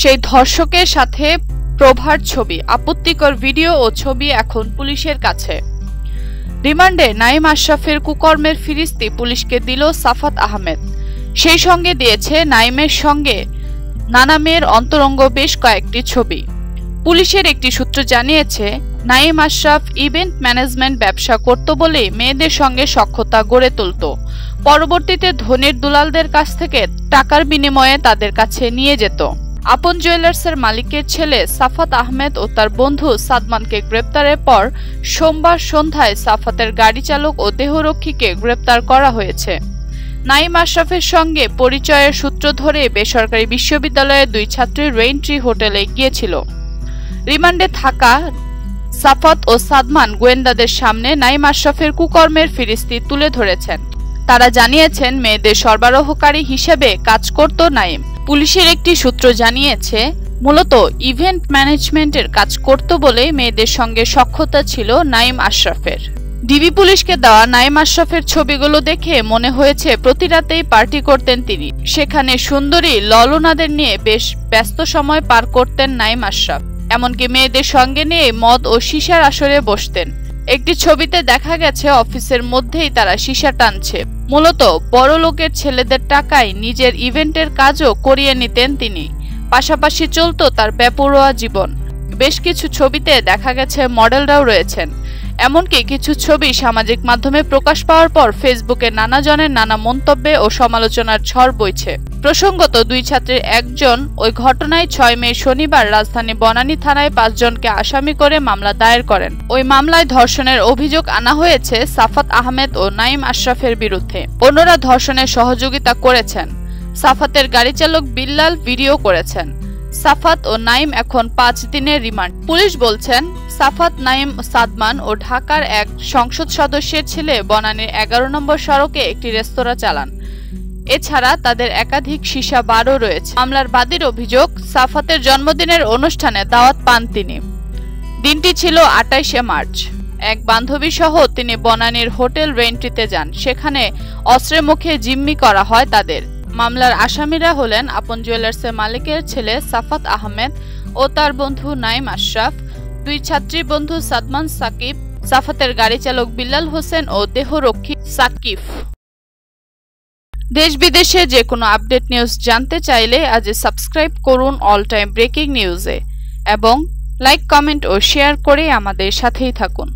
সেই ধর্ষকের সাথে প্রভার ছবি, আপত্তিকর ভিডিও ও ছবি এখন পুলিশের কাছে। রিমান্ডে নাইম আশরাফের কুকর্মের ফিরিস্তি পুলিশকে দিল সাফাত আহমেদ। সেই সঙ্গে দিয়েছে নাইমের সঙ্গে নানা মেয়ের অন্তরঙ্গ বেশ কয়েকটি ছবি। পুলিশের একটি সূত্র জানিয়েছে নাইম আশরাফ ইভেন্ট ম্যানেজমেন্ট ব্যবসা করত বলে মেয়েদের সঙ্গে সক্ষতা গড়ে তুলত। পরবর্তীতে ধনির দুলালদের কাছ থেকে টাকার বিনিময়ে তাদের কাছে নিয়ে যেত। আপন জুয়েলার্সের মালিকের ছেলে সাফাত আহমেদ ও তার বন্ধু সাদমানকে গ্রেপ্তারের পর সোমবার সন্ধ্যায় সাফাতের গাড়ি চালক ও দেহরক্ষীকে গ্রেপ্তার করা হয়েছে। নাইম আশরাফের সঙ্গে পরিচয়ের সূত্র ধরে বেসরকারি বিশ্ববিদ্যালয়ের দুই ছাত্রী রেইনট্রি হোটেলে গিয়েছিল। রিমান্ডে থাকা সাফাত ও সাদমান গোয়েন্দাদের সামনে নাইম আশরাফের কুকর্মের ফিরিস্তি তুলে ধরেছেন। তারা জানিয়েছেন, মেয়েদের সরবরাহকারী হিসেবে কাজ করত নাইম। পুলিশের একটি সূত্র জানিয়েছে, মূলত ইভেন্ট ম্যানেজমেন্টের কাজ করত বলে মেয়েদের সঙ্গে সক্ষতা ছিল নাইম আশরাফের। ডিবি পুলিশকে দেওয়া নাইম আশরাফের ছবিগুলো দেখে মনে হয়েছে, প্রতি রাতেই পার্টি করতেন তিনি। সেখানে সুন্দরী ললনাদের নিয়ে বেশ ব্যস্ত সময় পার করতেন নাইম আশরাফ। এমনকি মেয়েদের সঙ্গে নিয়ে মদ ও সিসার আসরে বসতেন। একটি ছবিতে দেখা গেছে, অফিসের মধ্যেই তারা সিসা টানছে। মূলত বড় লোকের ছেলেদের টাকায় নিজের ইভেন্টের কাজও করিয়ে নিতেন তিনি। পাশাপাশি চলত তার বেপরোয়া জীবন। বেশ কিছু ছবিতে দেখা গেছে, মডেলরাও রয়েছেন। এমনকি কিছু ছবি সামাজিক মাধ্যমে প্রকাশ পাওয়ার পর ফেসবুকে নানা জনের নানা মন্তব্যে ও সমালোচনার ঝড় বইছে। প্রসঙ্গত, দুই ছাত্রের একজন ওই ঘটনায় ছয় মে শনিবার রাজধানী বনানী থানায় পাঁচজনকে আসামি করে মামলা দায়ের করেন। ওই মামলায় ধর্ষণের অভিযোগ আনা হয়েছে সাফাত আহমেদ ও নাইম আশরাফের বিরুদ্ধে। অন্যরা ধর্ষণের সহযোগিতা করেছেন। সাফাতের গাড়ি চালক বিল্লাল ভিডিও করেছেন। সাফাত ও নাইম এখন পাঁচ দিনের রিমান্ড। পুলিশ বলছেন সাফাত নাইম সাদমান ও ঢাকার এক সংসদ সদস্যের ছেলে বনানীর এগারো নম্বর সড়কে একটি রেস্তোরাঁ চালান। এছাড়া তাদের একাধিক সীসা বারও রয়েছে। মামলার বাদীর অভিযোগ, সাফাতের জন্মদিনের অনুষ্ঠানে দাওয়াত পান তিনি। দিনটি ছিল আটাইশে মার্চ। এক বান্ধবী সহ তিনি বনানীর হোটেল রেন্ট্রিতে যান। সেখানে অস্ত্রের মুখে জিম্মি করা হয় তাদের। মামলার আসামিরা হলেন আপন জুয়েলার্সের মালিকের ছেলে সাফাত আহমেদ ও তার বন্ধু নাইম আশরাফ। দুই ছাত্রী বন্ধু সাদমান সাকিব, সাফাতের গাড়ি চালক বিল্লাল হোসেন ও দেহরক্ষী সাকিফ দেশ বিদেশে যে কোনো আপডেট নিউজ জানতে চাইলে আজ সাবস্ক্রাইব করুন অল টাইম ব্রেকিং নিউজে এবং লাইক, কমেন্ট ও শেয়ার করে আমাদের সাথেই থাকুন।